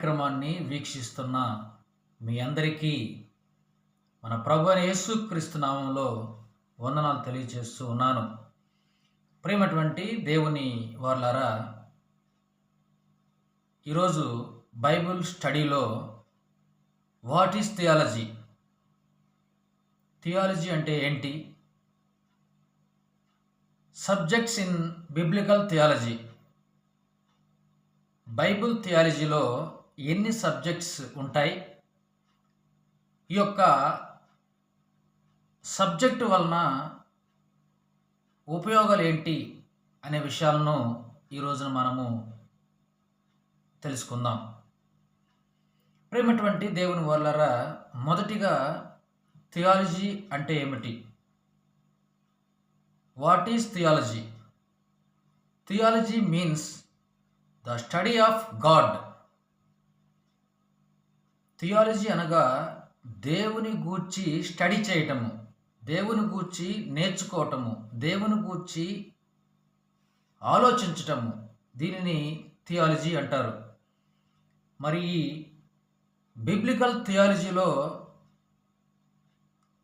కార్యక్రమాన్ని వీక్షిస్తున్న మీ అందరికీ మన ప్రభు యేసు యేసుక్రీస్తు నామంలో వందనాలు తెలియజేస్తూ ఉన్నాను. ప్రేమటువంటి దేవుని వాళ్ళారా ఈరోజు బైబిల్ స్టడీలో వాట్ ఈస్ థియాలజీ? థియాలజీ అంటే ఏంటి? Subjects in biblical theology. Bible థియాలజీలో ఎన్ని సబ్జెక్ట్స్ ఉంటాయి? ఈ యొక్క సబ్జెక్టు వలన ఉపయోగాలు ఏంటి అనే విషయాలను ఈ రోజున మనము తెలుసుకుందాం. ప్రేమటువంటి దేవుని వాళ్ళరా మొదటిగా థియాలజీ అంటే ఏమిటి? What is theology? Theology means the study of God. Theology అనగా దేవుని గూర్చి స్టడీ చేయటము దేవుని గూర్చి నేర్చుకోవటము దేవుని గూర్చి ఆలోచించటము. దీనిని థియాలజీ అంటారు. మరి ఈ బిబ్లికల్ థియాలజీలో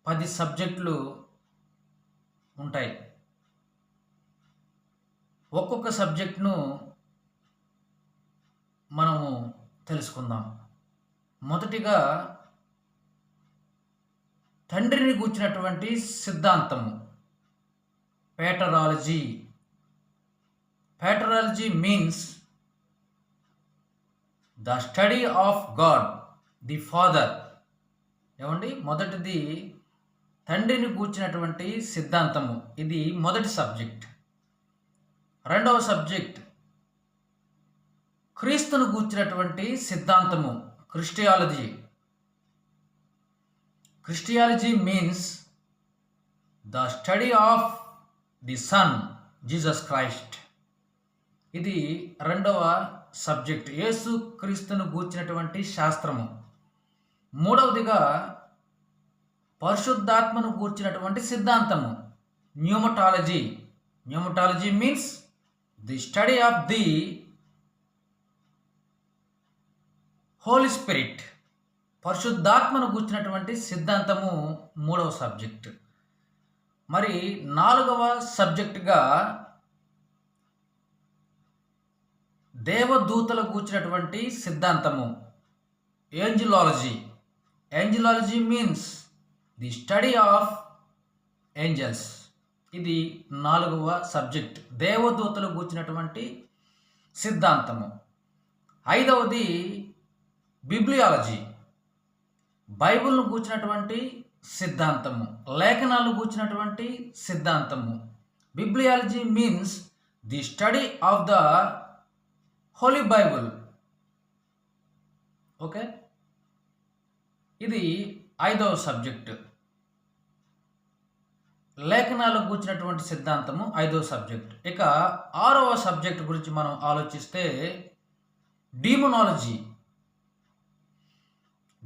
పది సబ్జెక్టులు ఉంటాయి. ఒక్కొక్క సబ్జెక్ట్ను మనము తెలుసుకుందాం. మొదటిగా తండ్రిని కూర్చున్నటువంటి సిద్ధాంతము. Paterology paterology means the study of God the Father ఏమండి? మొదటిది తండ్రిని కూర్చున్నటువంటి సిద్ధాంతము. ఇది మొదటి సబ్జెక్ట్. రెండవ సబ్జెక్ట్ క్రీస్తును కూర్చున్నటువంటి సిద్ధాంతము. Christology. Christology means the study of the Son Jesus Christ ఇది రెండవ సబ్జెక్ట్ యేసు క్రీస్తును గూర్చినటువంటి శాస్త్రము. మూడవదిగా పరిశుద్ధాత్మను గూర్చినటువంటి సిద్ధాంతము. Pneumatology pneumatology means the study of the Holy Spirit పరిశుద్ధాత్మను కూర్చున్నటువంటి సిద్ధాంతము మూడవ సబ్జెక్ట్. మరి నాలుగవ సబ్జెక్టుగా దేవదూతలు కూర్చున్నటువంటి సిద్ధాంతము angelology. Angelology means the study of angels. ఇది నాలుగవ సబ్జెక్ట్ దేవదూతలు కూర్చున్నటువంటి సిద్ధాంతము. ఐదవది బిబ్లియాలజీ. బైబిల్ను కూర్చినటువంటి సిద్ధాంతము లేఖనాలు కూర్చినటువంటి సిద్ధాంతము. Bibliology means the study of the Holy Bible. Okay? ఇది ఐదవ సబ్జెక్టు. లేఖనాలు కూర్చినటువంటి సిద్ధాంతము ఐదవ సబ్జెక్ట్. ఇక ఆరవ సబ్జెక్ట్ గురించి మనం ఆలోచిస్తే డీమోనాలజీ.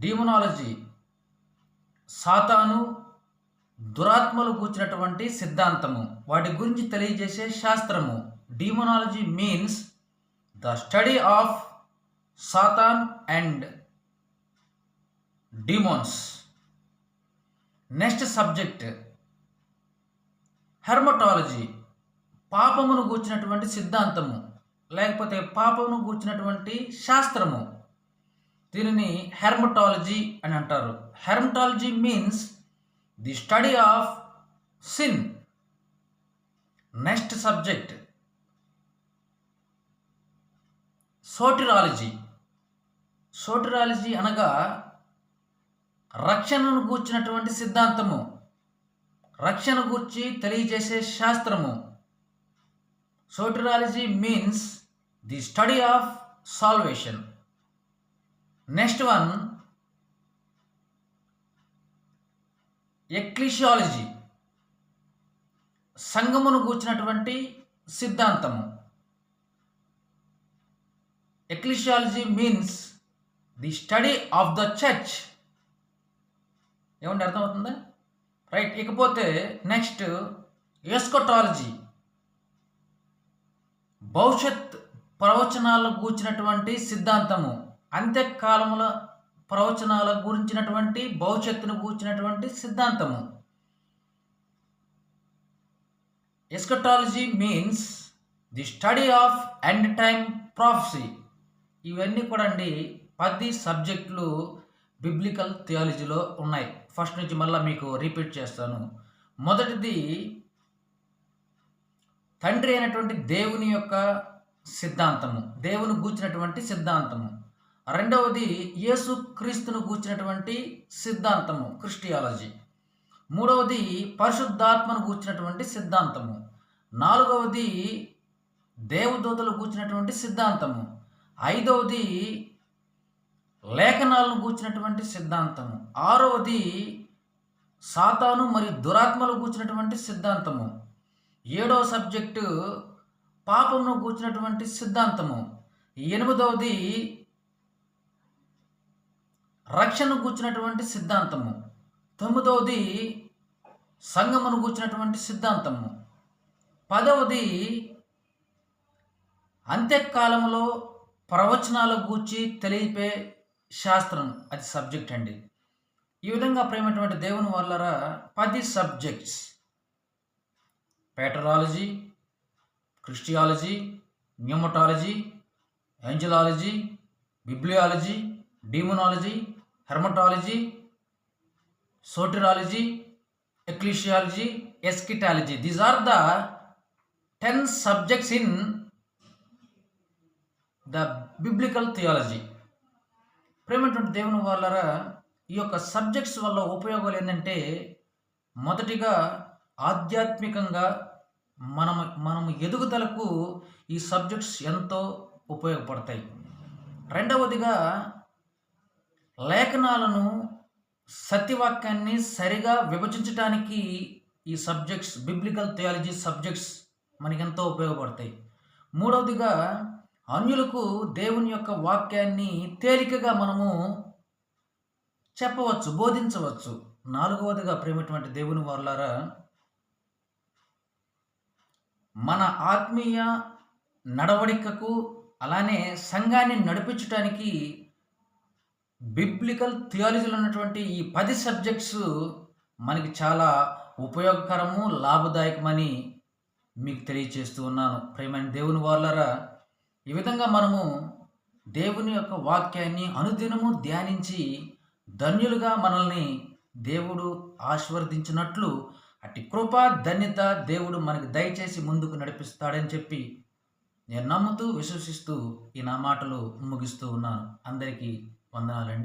డీమోనాలజీ సాతాను దురాత్మలు కూర్చున్నటువంటి సిద్ధాంతము. వాటి గురించి తెలియజేసే శాస్త్రము. Demonology means the study of Satan and demons next subject hamartiology పాపమును కూర్చున్నటువంటి సిద్ధాంతము. లేకపోతే పాపమును కూర్చున్నటువంటి శాస్త్రము. దీనిని హెర్మటాలజీ అని అంటారు. Hamartiology means the study of sin. Next subject. Soteriology. Soteriology అనగా రక్షణను గూర్చినటువంటి సిద్ధాంతము. రక్షణ గూర్చి తెలియజేసే శాస్త్రము. Soteriology means the study of salvation. Next one ecclesiology సంగమును కూర్చున్నటువంటి సిద్ధాంతము. Ecclesiology means the study of the church ఏమంటే అర్థమవుతుందా? రైట్ ఇకపోతే నెక్స్ట్ ఎస్కోటాలజీ భవిష్యత్ ప్రవచనాలు కూర్చినటువంటి సిద్ధాంతము. అంత్యకాలముల ప్రవచనాల గురించినటువంటి భవిష్యత్తును గూర్చినటువంటి సిద్ధాంతము. Eschatology means the study of end time prophecy ఇవన్నీ కూడా అండి పది సబ్జెక్టులు బిబ్లికల్ థియాలజీలో ఉన్నాయి. ఫస్ట్ నుంచి మళ్ళీ మీకు రిపీట్ చేస్తాను. మొదటిది తండ్రి అయినటువంటి దేవుని యొక్క సిద్ధాంతము. దేవుని గూర్చినటువంటి సిద్ధాంతము. రెండవది యేసు క్రీస్తును గూర్చినటువంటి సిద్ధాంతము క్రిస్టియాలజీ. మూడవది పరిశుద్ధాత్మను గూర్చినటువంటి సిద్ధాంతము. నాలుగవది దేవదూతలు గూర్చినటువంటి సిద్ధాంతము. ఐదవది లేఖనాలను గూర్చినటువంటి సిద్ధాంతము. ఆరవది సాతాను మరియు దురాత్మలు కూర్చున్నటువంటి సిద్ధాంతము. ఏడవ సబ్జెక్టు పాపమును కూర్చున్నటువంటి సిద్ధాంతము. ఎనిమిదవది రక్షణ గూర్చినటువంటి సిద్ధాంతము. తొమ్మిదవది సంగమును గూర్చినటువంటి సిద్ధాంతము. పదవది అంత్యకాలంలో ప్రవచనాల గూర్చి తెలియపే శాస్త్రం అది సబ్జెక్ట్ అండి. ఈ విధంగా ప్రేమటువంటి దేవుని వల్లరా పది subjects. Paterology Christology pneumatology angelology bibliology demonology hamartiology soteriology ecclesiology eschatology. These are the ten subjects in the biblical theology ప్రేమటువంటి దేవుని వాళ్ళరా ఈ యొక్క సబ్జెక్ట్స్ వల్ల ఉపయోగాలు ఏంటంటే మొదటిగా ఆధ్యాత్మికంగా మనం మనం ఎదుగుదలకు ఈ సబ్జెక్ట్స్ ఎంతో ఉపయోగపడతాయి. రెండవదిగా లేఖనాలను సత్యవాక్యాన్ని సరిగా విభజించడానికి ఈ సబ్జెక్ట్స్ బిబ్లికల్ థియాలజీ సబ్జెక్ట్స్ మనకి ఎంతో ఉపయోగపడతాయి. మూడవదిగా అన్యులకు దేవుని యొక్క వాక్యాన్ని తేలికగా మనము చెప్పవచ్చు బోధించవచ్చు. నాలుగవదిగా ప్రేమటువంటి దేవుని వాళ్ళారా మన ఆత్మీయ నడవడికకు అలానే సంఘాన్ని నడిపించడానికి బిబ్లికల్ థియాలజీలో ఉన్నటువంటి ఈ పది సబ్జెక్ట్స్ మనకి చాలా ఉపయోగకరము లాభదాయకమని మీకు తెలియచేస్తూ ఉన్నాను. ప్రేమైన దేవుని వాళ్ళరా ఈ విధంగా మనము దేవుని యొక్క వాక్యాన్ని అనుదినము ధ్యానించి ధన్యులుగా మనల్ని దేవుడు ఆశీర్వదించినట్లు అట్టి కృపా ధన్యత దేవుడు మనకి దయచేసి ముందుకు నడిపిస్తాడని చెప్పి నేను నమ్ముతూ విశ్వసిస్తూ ఈ నా మాటలు ముగిస్తూ ఉన్నాను. అందరికీ వందనాలండి.